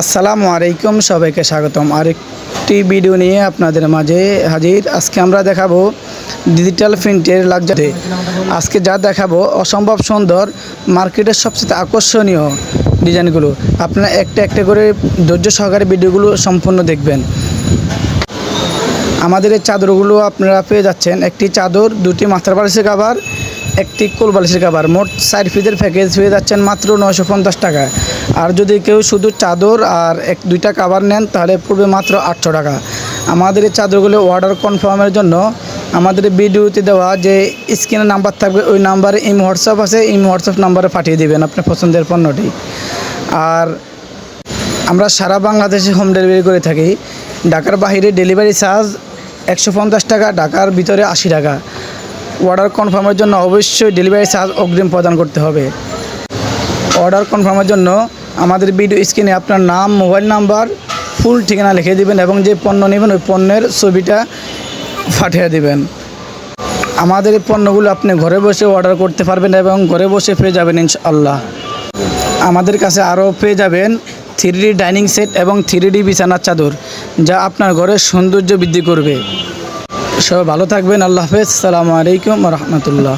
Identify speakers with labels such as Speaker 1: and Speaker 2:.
Speaker 1: আসসালামু আলাইকুম, সবাইকে স্বাগতম। আরেকটি ভিডিও নিয়ে আপনাদের মাঝে হাজির। আজকে আমরা দেখাবো ডিজিটাল প্রিন্টের লাগজাতে আজকে যা দেখাবো অসম্ভব সুন্দর, মার্কেটের সবচেয়ে আকর্ষণীয় ডিজাইনগুলো। আপনারা একটা একটা করে ধৈর্য সহকারে ভিডিওগুলো সম্পূর্ণ দেখবেন। আমাদের এই চাদরগুলো আপনারা পেয়ে যাচ্ছেন। একটি চাদর, দুটি মাথার বালিশের কাবার একটি কোল বালিশের কাবার মোট সাইড ফিজের প্যাকেজ পেয়ে যাচ্ছেন মাত্র নয়শো পঞ্চাশ টাকা আর যদি কেউ শুধু চাদর আর এক দুইটা কাবার নেন, তাহলে পড়বে মাত্র আটশো টাকা। আমাদের এই চাদরগুলো অর্ডার কনফার্মের জন্য আমাদের ভিডিওতে দেওয়া যে স্ক্রিনের নাম্বার থাকবে, ওই নাম্বারে ইম হোয়াটসঅ্যাপ আছে, ইম হোয়াটসঅ্যাপ নাম্বারে পাঠিয়ে দেবেন আপনার পছন্দের পণ্যটি। আর আমরা সারা বাংলাদেশে হোম ডেলিভারি করে থাকি। ঢাকার বাইরে ডেলিভারি চার্জ একশো পঞ্চাশ টাকা, ঢাকার ভিতরে আশি টাকা। অর্ডার কনফার্মের জন্য অবশ্যই ডেলিভারি চার্জ অগ্রিম প্রদান করতে হবে। অর্ডার কনফার্মের জন্য আমাদের ভিডিও স্ক্রিনে আপনার নাম মোবাইল নাম্বার ফুল ঠিকানা লিখে দিবেন এবং যে পণ্য নেবেন ওই পণ্যের ছবিটা পাঠিয়ে দিবেন। আমাদের এই পণ্যগুলো আপনি ঘরে বসে অর্ডার করতে পারবেন এবং ঘরে বসে পেয়ে যাবেন ইনশাআল্লাহ। আমাদের কাছে আরও পেয়ে যাবেন থ্রি ডাইনিং সেট এবং থ্রি বিছানার চাদর, যা আপনার ঘরের সৌন্দর্য বৃদ্ধি করবে। সবাই ভালো থাকবেন, আল্লাহ হাফেজ। সালামু আলাইকুম রহমতুল্লাহ।